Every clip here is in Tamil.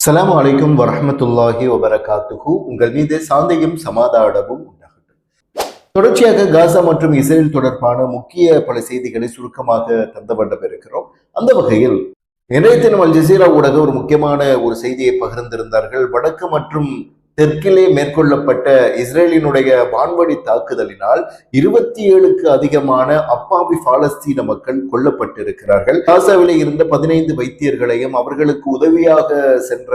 அஸ்ஸலாமு அலைக்கும் வரமத்துல்லாஹி வபரகாத்துஹு. உங்கள் மீது சாந்தியும் சமாதானமும் உண்டாகட்டும். தொடர்ச்சியாக காசா மற்றும் இஸ்ரேல் தொடர்பான முக்கிய பல செய்திகளை சுருக்கமாக தந்த வண்ணம் இருக்கிறோம் அந்த வகையில் இன்றைய தினம் அல் ஜசீரா ஊடக ஒரு முக்கியமான ஒரு செய்தியை பகிர்ந்திருந்தார்கள். வடக்கு மற்றும் தெற்கிலே மேற்கொள்ளப்பட்ட இஸ்ரேலினுடைய வான்வழி தாக்குதலினால் இருபத்தி ஏழுக்கு அதிகமான அப்பாவி பாலஸ்தீன மக்கள் கொல்லப்பட்டிருக்கிறார்கள். காசாவிலே இருந்த பதினைந்து வைத்தியர்களையும் அவர்களுக்கு உதவியாக சென்ற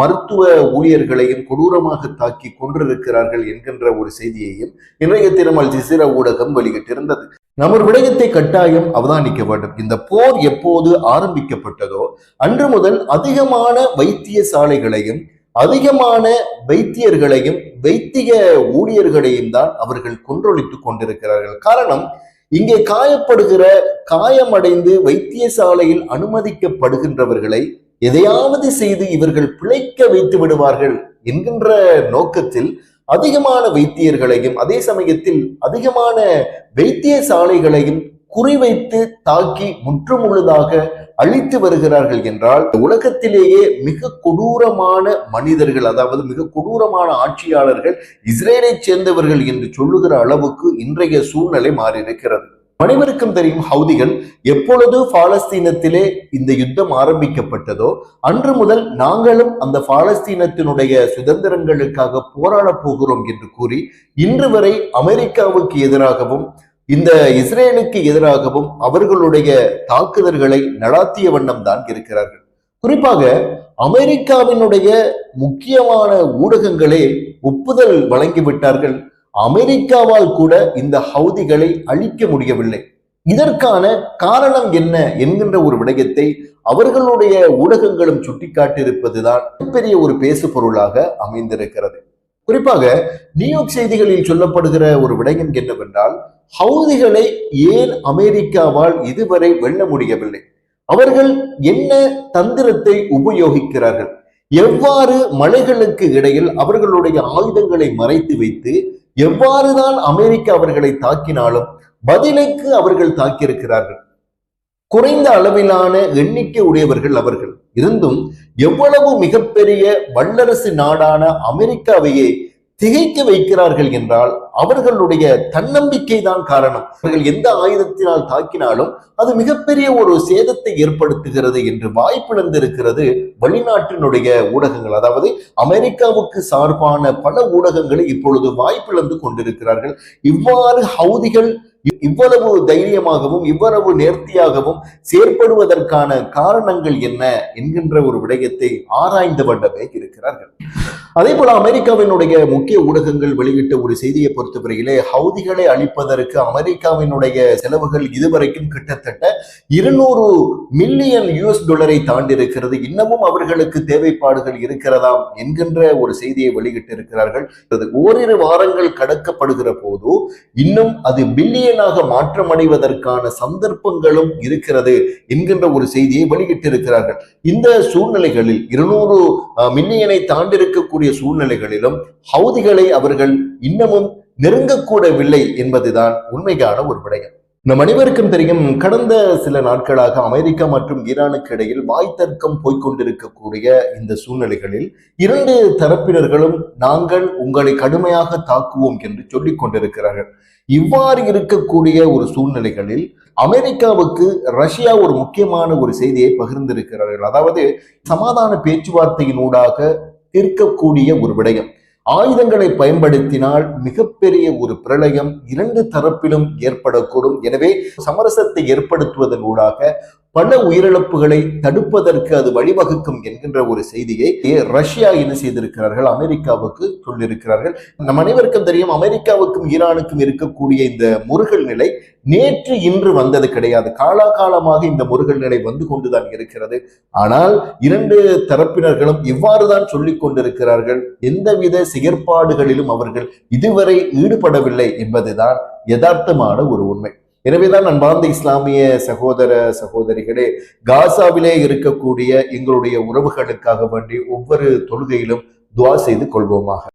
மருத்துவ ஊழியர்களையும் கொடூரமாக தாக்கி கொன்றிருக்கிறார்கள் என்கின்ற ஒரு செய்தியையும் இன்றைய தினம் அல் ஜிசிரா ஊடகம் வெளியிட்டிருந்தது. நம்ம விடயத்தை கட்டாயம் அவதானிக்க வேண்டும். இந்த போர் எப்போது ஆரம்பிக்கப்பட்டதோ அன்று முதல் அதிகமான வைத்திய சாலைகளையும் அதிகமான வைத்தியர்களையும் வைத்திய ஊழியர்களையும் தான் அவர்கள் கொன்றொழித்துக் கொண்டிருக்கிறார்கள். காரணம் இங்கே காயப்படுகிற காயமடைந்து வைத்தியசாலையில் அனுமதிக்கப்படுகின்றவர்களை எதையாவது செய்து இவர்கள் பிழைக்க வைத்து விடுவார்கள் என்கின்ற நோக்கத்தில் அதிகமான வைத்தியர்களையும் அதே சமயத்தில் அதிகமான வைத்தியசாலைகளையும் குறிவைத்து தாக்கி முற்றுமுழுதாக அழித்து வருகிறார்கள் என்றால் உலகத்திலேயே மிக கொடூரமான மனிதர்கள் அதாவது மிக கொடூரமான ஆட்சியாளர்கள் இஸ்ரேலை சேர்ந்தவர்கள் என்று சொல்லுகிற அளவுக்கு இன்றைய சூழ்நிலை மாறியிருக்கிறது. அனைவருக்கும் தெரியும் ஹவுதிகள் எப்பொழுது பாலஸ்தீனத்திலே இந்த யுத்தம் ஆரம்பிக்கப்பட்டதோ அன்று முதல் நாங்களும் அந்த பாலஸ்தீனத்தினுடைய சுதந்திரங்களுக்காக போராட போகிறோம் என்று கூறி இன்று வரை அமெரிக்காவுக்கு எதிராகவும் இந்த இஸ்ரேலுக்கு எதிராகவும் அவர்களுடைய தாக்குதல்களை நடாத்திய வண்ணம் தான் இருக்கிறார்கள். குறிப்பாக அமெரிக்காவினுடைய முக்கியமான ஊடகங்களே ஒப்புதல் வழங்கிவிட்டார்கள். அமெரிக்காவால் கூட இந்த ஹவுதிகளை அழிக்க முடியவில்லை. இதற்கான காரணம் என்ன என்கின்ற ஒரு விடயத்தை அவர்களுடைய ஊடகங்களும் சுட்டிக்காட்டியிருப்பதுதான் பெரிய ஒரு பேசு பொருளாக அமைந்திருக்கிறது. குறிப்பாக நியூயார்க் செய்திகளில் சொல்லப்படுகிற ஒரு விடயம் என்னவென்றால் ஹவுதிகளை ஏன் அமெரிக்காவால் இதுவரை வெல்ல முடியவில்லை? அவர்கள் என்ன தந்திரத்தை உபயோகிக்கிறார்கள்? எவ்வாறு மலைகளுக்கு இடையில் அவர்களுடைய ஆயுதங்களை மறைத்து வைத்து எவ்வாறுதான் அமெரிக்கா அவர்களை தாக்கினாலும் பதிலுக்கு அவர்கள் தாக்கியிருக்கிறார்கள்? குறைந்த அளவிலான எண்ணிக்கை உடையவர்கள் அவர்கள். இருந்தும் எவ்வளவு மிகப்பெரிய வல்லரசு நாடான அமெரிக்காவையே திகைக்க வைக்கிறார்கள் என்றால் அவர்களுடைய தன்னம்பிக்கை தான் காரணம். அவர்கள் எந்த ஆயுதத்தினால் தாக்கினாலும் அது மிகப்பெரிய ஒரு சேதத்தை ஏற்படுத்துகிறது என்று வாய்ப்பிழந்திருக்கிறது வெளிநாட்டினுடைய ஊடகங்கள். அதாவது அமெரிக்காவுக்கு சார்பான பல ஊடகங்களை இப்பொழுது வாய்ப்பிழந்து கொண்டிருக்கிறார்கள். இவ்வாறு ஹவுதிகள் இவ்வளவு தைரியமாகவும் இவ்வளவு நேர்த்தியாகவும் செயற்படுவதற்கான காரணங்கள் என்ன என்கின்ற ஒரு விடயத்தை ஆராய்ந்து வண்ணமே இருக்கிறார்கள். அதே போல அமெரிக்காவினுடைய முக்கிய ஊடகங்கள் வெளியிட்ட ஒரு செய்தியை பொறுத்தவரையிலே ஹவுதிகளை அழிப்பதற்கு அமெரிக்காவினுடைய செலவுகள் இதுவரைக்கும் கிட்டத்தட்ட இருநூறு மில்லியன் யூஎஸ் டாலரை தாண்டி இருக்கிறது இன்னமும் அவர்களுக்கு தேவைப்பாடுகள் இருக்கிறதாம் என்கின்ற ஒரு செய்தியை வெளியிட்டு இருக்கிறார்கள் ஓரிரு வாரங்கள் கடக்கப்படுகிற போது இன்னும் அது பில்லியனாக மாற்றமடைவதற்கான சந்தர்ப்பங்களும் இருக்கிறது என்கின்ற ஒரு செய்தியை வெளியிட்டிருக்கிறார்கள். இந்த சூழ்நிலைகளில் இருநூறு மின்னியனை தாண்டிருக்கக்கூடிய சூழ்நிலைகளிலும் ஹவுதிகளை அவர்கள் இன்னமும் நெருங்கக்கூடவில்லை என்பதுதான் உண்மையான ஒரு விடயம். நம் அனைவருக்கும் தெரியும் கடந்த சில நாட்களாக அமெரிக்கா மற்றும் ஈரானுக்கு இடையில் வாய் தர்க்கம் போய்கொண்டிருக்கக்கூடிய இந்த சூழ்நிலைகளில் இரண்டு தரப்பினர்களும் நாங்கள் உங்களை கடுமையாக தாக்குவோம் என்று சொல்லிக் கொண்டிருக்கிறார்கள். இவ்வாறு இருக்கக்கூடிய ஒரு சூழ்நிலைகளில் அமெரிக்காவுக்கு ரஷ்யா ஒரு முக்கியமான ஒரு செய்தியை பகிர்ந்திருக்கிறார்கள். அதாவது சமாதான பேச்சுவார்த்தையினூடாக தீர்க்கக்கூடிய ஒரு விடயம். ஆயுதங்களை பயன்படுத்தினால் மிகப்பெரிய ஒரு பிரளயம் இரண்டு தரப்பிலும் ஏற்படக்கூடும். எனவே சமரசத்தை ஏற்படுத்துவதன் ஊடாக பல உயிரிழப்புகளை தடுப்பதற்கு அது வழிவகுக்கும் என்கின்ற ஒரு செய்தியை ரஷ்யா என்ன செய்திருக்கிறார்கள்? அமெரிக்காவுக்கு சொல்லியிருக்கிறார்கள். நம் அனைவருக்கும் தெரியும் அமெரிக்காவுக்கும் ஈரானுக்கும் இருக்கக்கூடிய இந்த முருகல் நிலை நேற்று இன்று வந்தது கிடையாது. காலாகாலமாக இந்த முருகல் நிலை வந்து கொண்டுதான் இருக்கிறது. ஆனால் இரண்டு தரப்பினர்களும் இவ்வாறுதான் சொல்லிக் கொண்டிருக்கிறார்கள். எந்தவித செயற்பாடுகளிலும் அவர்கள் இதுவரை ஈடுபடவில்லை என்பதுதான் யதார்த்தமான ஒரு உண்மை. எனவேதான் அன்பார்ந்த இஸ்லாமிய சகோதர சகோதரிகளே காசாவிலே இருக்கக்கூடிய எங்களுடைய உறவுகளுக்காக வேண்டி ஒவ்வொரு தொழுகையிலும் துவா செய்து கொள்வோமாக.